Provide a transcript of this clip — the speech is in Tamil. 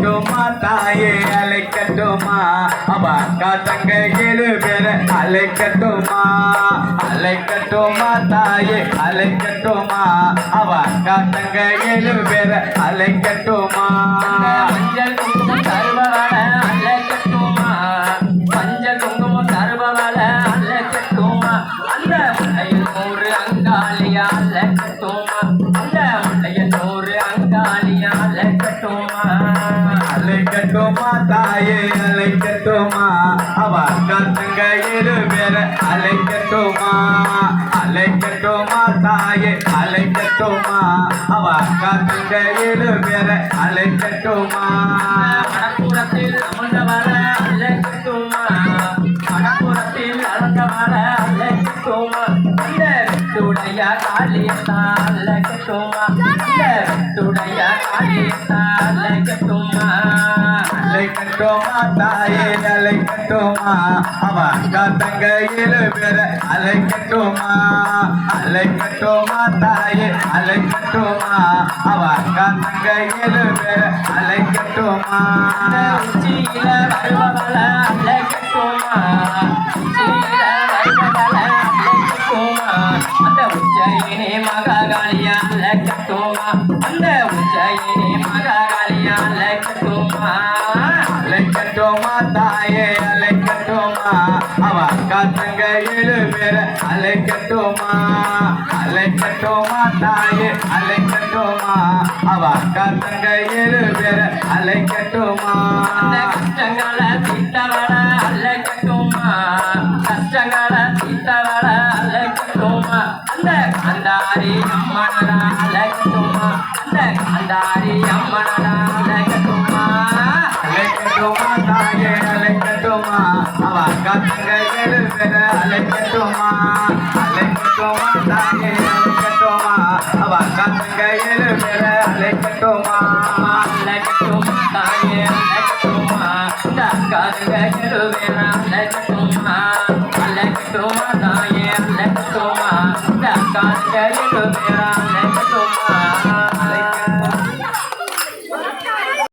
அழைக்கட்டுமா தாயே அழைக்கட்டுமா அவ அக்கா தங்க ஏழு பேரை அழைக்கட்டுமா அழைக்கட்டுமா தாயே அழைக்கட்டுமா அவ அக்கா தங்க ஏழு பேரை அழைக்கட்டுமா மஞ்சள் குங்குமம் தருபவள அழைக்கட்டுமா மஞ்சள் குங்குமம் தருபவள அழைக்கட்டுமா அந்த முட்டையில் நூறு அங்காளியா அழைக்கட்டுமா அந்த முட்டையில் நூறு அங்காளியா அழைக்கட்டுமா அழைக்கட்டுமா தாயே அழைக்கட்டுமா? அவ அக்கா தங்க ஏழு பேரை அழைக்கட்டுமா? அழைக்கட்டுமா தாயே அழைக்கட்டுமா? அவ அக்கா தங்க ஏழு பேரை அழைக்கட்டுமா? மணப்புறத்தில் அமர்ந்தவள அழைக்கட்டுமா? மணப்புறத்தில் அமர்ந்தவள அழைக்கட்டுமா? அந்த வெட்டுடைய காளியத்தான் அழைக்கட்டுமா? அந்த வெட்டுடைய காளியத்தான் அழைக்கட்டுமா அழைக்கட்டுமா தாயே அழைக்கட்டுமா அவ அக்கா தங்க ஏழு பேரை அழைக்கட்டுமா அழைக்கட்டுமா தாயே அழைக்கட்டுமா அவ அக்கா தங்க ஏழு பேரை அழைக்கட்டுமா அந்த உச்சியில வருபவள அழைக்கட்டுமா உச்சியில வருபவள அழைக்கட்டுமா அந்த உச்சயினே மகாகாளியா அழைக்கட்டுமா அந்த மகாகாளியா அலைக்கட்டோமா தாயே அலைக்கட்டோமா? அவ அக்கா ஏழு பேர அலைக்கட்டோமா? அலைக்கட்டோமா தாயே அலைக்கட்டோமா? அவ அக்கா ஏழு பேர அலைக்கட்டோமா? அந்த கஷ்டங்களை தீர்த்தவள அழைக்கட்டுமா கஷ்டங்களை தீர்த்தவள அழைக்கட்டுமா அந்த கந்தாரி அம்மனடா அலைக்கட்டோமா? அந்த கந்தாரி அம்மனடா వెలుగన అలెక్కటోమా అలెక్కటోమా తానే అలెక్కటోమా అవక గయలు వెల అలెక్కటోమా అలెక్కటోమా తానే అలెక్కటోమా దక్క గయలు వెల అలెక్కటోమా అలెక్కటోమా